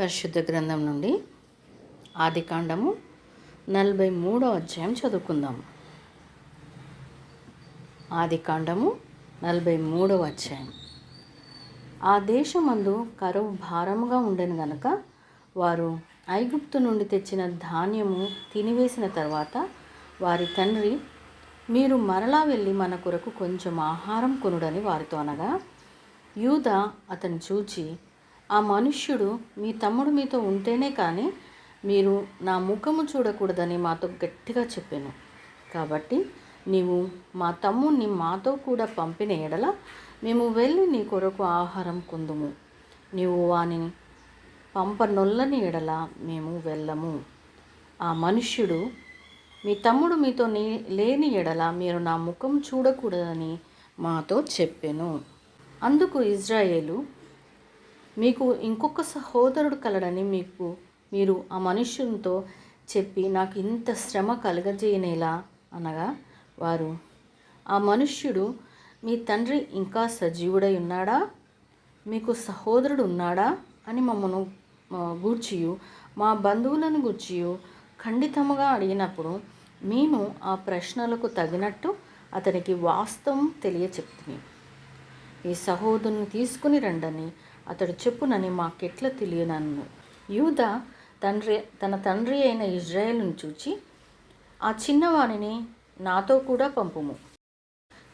పరిశుద్ధ గ్రంథం నుండి ఆదికాండము నలభై మూడో అధ్యాయం చదువుకుందాం. ఆదికాండము నలభై మూడవ అధ్యాయం. ఆ దేశమందు కరువు భారముగా ఉండను గనక వారు ఐగుప్తు నుండి తెచ్చిన ధాన్యము తినివేసిన తర్వాత వారి తండ్రి మీరు మరలా వెళ్ళి మన కొరకు కొంచెం ఆహారం కొనుడని వారితో అనగా యూద అతను చూచి ఆ మనుష్యుడు మీ తమ్ముడు మీతో ఉంటేనే కానీ మీరు నా ముఖము చూడకూడదని మాతో గట్టిగా చెప్పాను. కాబట్టి నీవు మా తమ్ముణ్ణి మాతో కూడా పంపిన ఎడల మేము వెళ్ళి నీ కొరకు ఆహారం కొందుము. నీవు వాని పంపనొల్లని ఎడల మేము వెళ్ళము. ఆ మనుష్యుడు మీ తమ్ముడు మీతో నీ లేని ఎడల మీరు నా ముఖం చూడకూడదని మాతో చెప్పెను. అందుకు ఇజ్రాయేలు మీకు ఇంకొక సహోదరుడు కలడని మీకు మీరు ఆ మనుష్యునితో చెప్పి నాకు ఇంత శ్రమ కలగజేయనేలా అనగా వారు ఆ మనుష్యుడు మీ తండ్రి ఇంకా సజీవుడై ఉన్నాడా? మీకు సహోదరుడు ఉన్నాడా? అని మమ్మను గూర్చియు మా బంధువులను గూర్చియు ఖండితముగా అడిగినప్పుడు మేము ఆ ప్రశ్నలకు తగినట్టు అతనికి వాస్తవం తెలియచెప్తున్నాం ఈ సహోదరుని తీసుకుని రండని అతడు చెప్పునని మాకెట్ల తెలియనన్ను. యూద తండ్రి తన తండ్రి అయిన ఇజ్రాయేల్ను చూచి ఆ చిన్నవానిని నాతో కూడా పంపుము.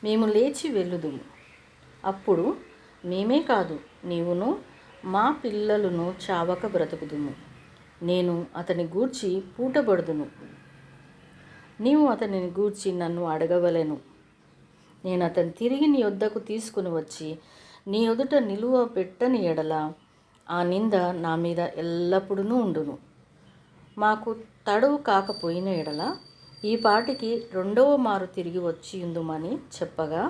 మేము లేచి వెళ్ళుదుము. అప్పుడు మేమే కాదు నీవును మా పిల్లలను చావక బ్రతుకుదుము. నేను అతని గూర్చి పూటబడుదును. నీవు అతనిని గూర్చి నన్ను అడగవలెను. నేను అతను తిరిగి నీ యొద్దకు తీసుకుని వచ్చి నీ ఎదుట నిలువ పెట్టని ఎడల ఆ నింద నా మీద ఎల్లప్పుడూ ఉండును. మాకు తడవు కాకపోయిన ఎడల ఈ పాటికి రెండవ మారు తిరిగి వచ్చిందుమని చెప్పగా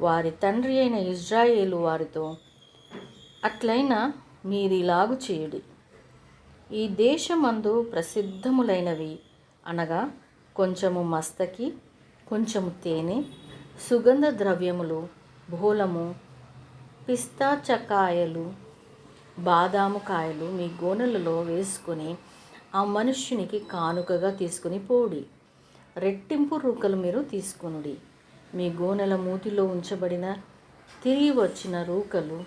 వారి తండ్రి అయిన ఇజ్రాయేలు వారితో అట్లయినా మీరిలాగు చేయుడి. ఈ దేశమందు ప్రసిద్ధములైనవి అనగా కొంచెము మస్తకి కొంచెము తేనె సుగంధ ద్రవ్యములు బోలము పిస్తాచకాయలు బాదాము కాయలు మీ గోనెలలో వేసుకొని ఆ మనుష్యునికి కానుకగా తీసుకుని పోడి. రెట్టింపు రూకలు మీరు తీసుకొనుడి. మీ గోనెల మూతిలో ఉంచబడిన తిరిగి వచ్చిన రూకలు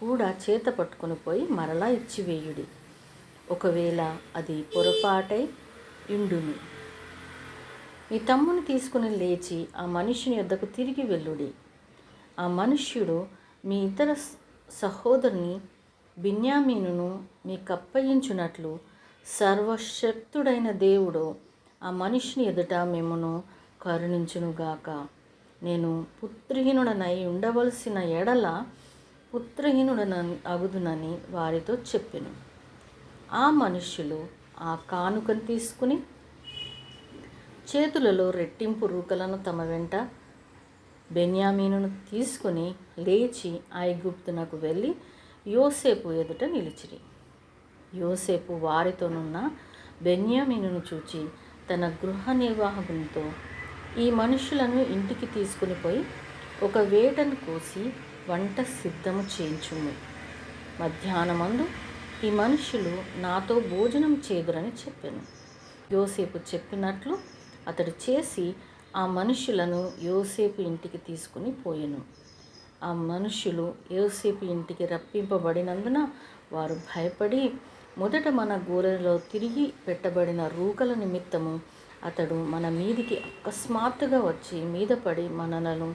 కూడా చేత పట్టుకొని పోయి మరలా ఇచ్చివేయుడి. ఒకవేళ అది పొరపాటై ఇండును మీ తమ్ముని తీసుకుని లేచి ఆ మనుష్యుని యొద్దకు తిరిగి వెళ్ళుడి. ఆ మనుష్యుడు మీ ఇతర సహోదరుని బిన్యామీనును మీకు అప్పగించున్నట్లు సర్వశక్తుడైన దేవుడు ఆ మనిషిని ఎదుట మిమ్మను కరుణించునుగాక. నేను పుత్రహీనుడనై ఉండవలసిన ఎడల పుత్రహీనుడన అగుదునని వారితో చెప్పెను. ఆ మనుష్యులు ఆ కానుకను తీసుకుని చేతులలో రెట్టింపు రూకలను తమ వెంట బెన్యామీనును తీసుకుని లేచి ఐగుప్తునకు వెళ్ళి యోసేపు ఎదుట నిలిచిరి. యోసేపు వారితోనున్న బెన్యామీనును చూచి తన గృహ నిర్వాహకునితో ఈ మనుషులను ఇంటికి తీసుకుని పోయి ఒక వేటను కోసి వంట సిద్ధము చేయించుము. మధ్యాహ్నమందు ఈ మనుషులు నాతో భోజనం చేదురని చెప్పాను. యోసేపు చెప్పినట్లు అతడు చేసి ఆ మనుషులను యోసేపు ఇంటికి తీసుకుని పోయెను. ఆ మనుషులు యోసేపు ఇంటికి రప్పింపబడినందున వారు భయపడి మొదట మన గోరెలో తిరిగి పెట్టబడిన రూకల నిమిత్తము అతడు మన మీదికి అకస్మాత్తుగా వచ్చి మీద పడి మనలను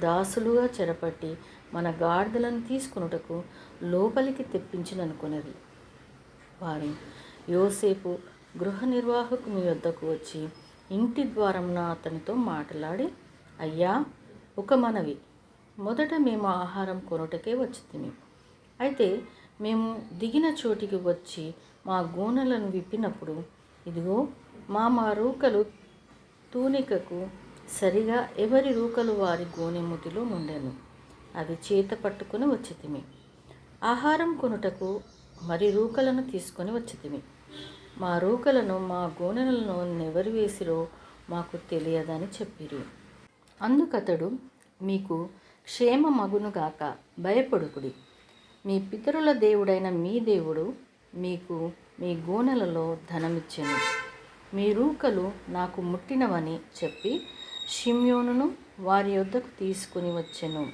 దాసులుగా చెరపట్టి మన గాడిదలను తీసుకున్నటకు లోపలికి తెప్పించిననుకున్నది వారు యోసేపు గృహ నిర్వాహకుని యొద్దకు వచ్చి ఇంటి ద్వారంన అతనితో మాట్లాడి అయ్యా ఒక మనవి. మొదట మేము ఆహారం కొనుటకే వచ్చితిమి. అయితే మేము దిగిన చోటికి వచ్చి మా గోనెలను విప్పినప్పుడు ఇదిగో మా మా రూకలు తూనికకు సరిగా ఎవరి రూకలు వారి గోనెముతిలో నుండెను. అవి చేత పట్టుకుని వచ్చితిమి. ఆహారం కొనుటకు మరి రూకలను తీసుకొని వచ్చితిమి. మా రూకలను మా గోనెలను ఎవరు వేసిరో మాకు తెలియదని చెప్పిరి. అందుకతడు మీకు క్షేమ మగును గాక భయపడుకుడి. మీ పితరుల దేవుడైన మీ దేవుడు మీకు మీ గోనెలలో ధనమిచ్చెను. మీ రూకలు నాకు ముట్టినవని చెప్పి షిమ్యోనును వారి యొద్దకు తీసుకుని వచ్చెను.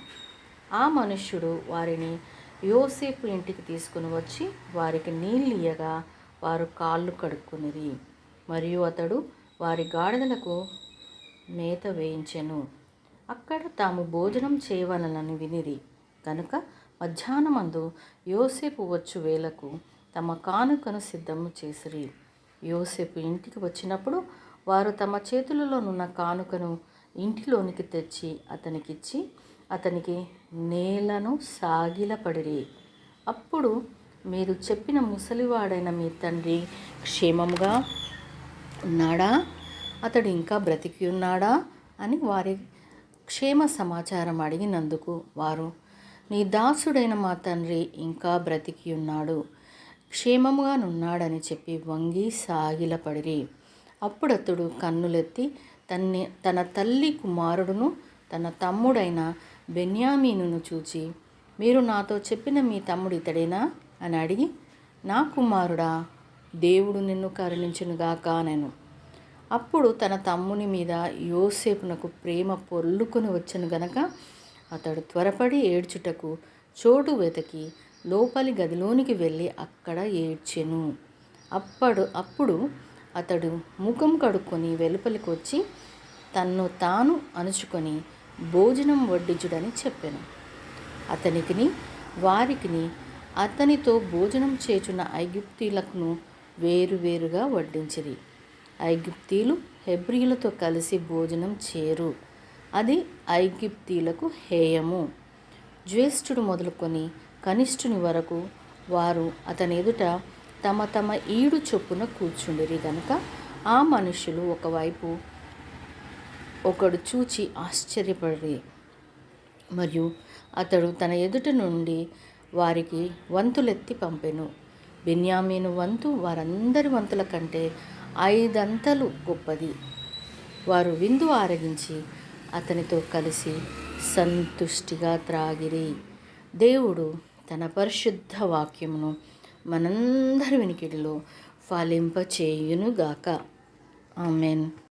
ఆ మనుష్యుడు వారిని యోసేపు ఇంటికి తీసుకుని వచ్చి వారికి నీళ్ళు ఇయ్యగా వారు కాళ్ళు కడుక్కునిరి. మరియు అతడు వారి గాడిదలకు మేత వేయించెను. అక్కడ తాము భోజనం చేయవలనని వినిరి. కనుక మధ్యాహ్నమందు యోసేపు వచ్చు వేళకు తమ కానుకను సిద్ధము చేసిరి. యోసేపు ఇంటికి వచ్చినప్పుడు వారు తమ చేతులలోనున్న కానుకను ఇంటిలోనికి తెచ్చి అతనికిచ్చి అతనికి నేలను సాగిలపడిరి. అప్పుడు మీరు చెప్పిన ముసలివాడైన మీ తండ్రి క్షేమంగా ఉన్నాడా? అతడు ఇంకా బ్రతికి ఉన్నాడా? అని వారి క్షేమ సమాచారం అడిగినందుకు వారు నీ దాసుడైన మా తండ్రి ఇంకా బ్రతికి ఉన్నాడు. క్షేమముగానున్నాడని చెప్పి వంగి సాగిలపడిరి. అప్పుడతడు కన్నులెత్తి తన్ని తన తల్లి కుమారుడును తన తమ్ముడైన బెన్యామీనును చూచి మీరు నాతో చెప్పిన మీ తమ్ముడు ఇతడేనా? అని అడిగి నా కుమారుడా దేవుడు నిన్ను కరుణించునుగాక నేను అప్పుడు తన తమ్ముని మీద యోసేపునకు ప్రేమ పొల్లుకొని వచ్చను గనక అతడు త్వరపడి ఏడ్చుటకు చోటు వెతకి లోపలి గదిలోనికి వెళ్ళి అక్కడ ఏడ్చెను. అప్పుడు అప్పుడు అతడు ముఖం కడుక్కొని వెలుపలికి వచ్చి తన్ను తాను అణుచుకొని భోజనం వడ్డించుడని చెప్పాను. అతనికిని వారికిని అతనితో భోజనం చేచున్న ఐగుప్తీలకు వేరువేరుగా వడ్డించిరి. ఐగుప్తీలు హెబ్రియులతో కలిసి భోజనం చేరు. అది ఐగుప్తీలకు హేయము. జ్యేష్ఠుడు మొదలుకొని కనిష్ఠుని వరకు వారు అతని ఎదుట తమ తమ ఈడు చొప్పున కూర్చుండిరి గనుక ఆ మనుషులు ఒకవైపు ఒకడు చూచి ఆశ్చర్యపడి మరియు అతడు తన ఎదుట నుండి వారికి వంతులెత్తి పంపెను. బెన్యామీను వంతు వారందరి వంతుల కంటే ఐదంతలు గొప్పది. వారు విందు ఆరగించి అతనితో కలిసి సంతుష్టిగా త్రాగిరి. దేవుడు తన పరిశుద్ధ వాక్యమును మనందరి వినికిడిలో ఫలింపచేయునుగాక. ఆమెన్.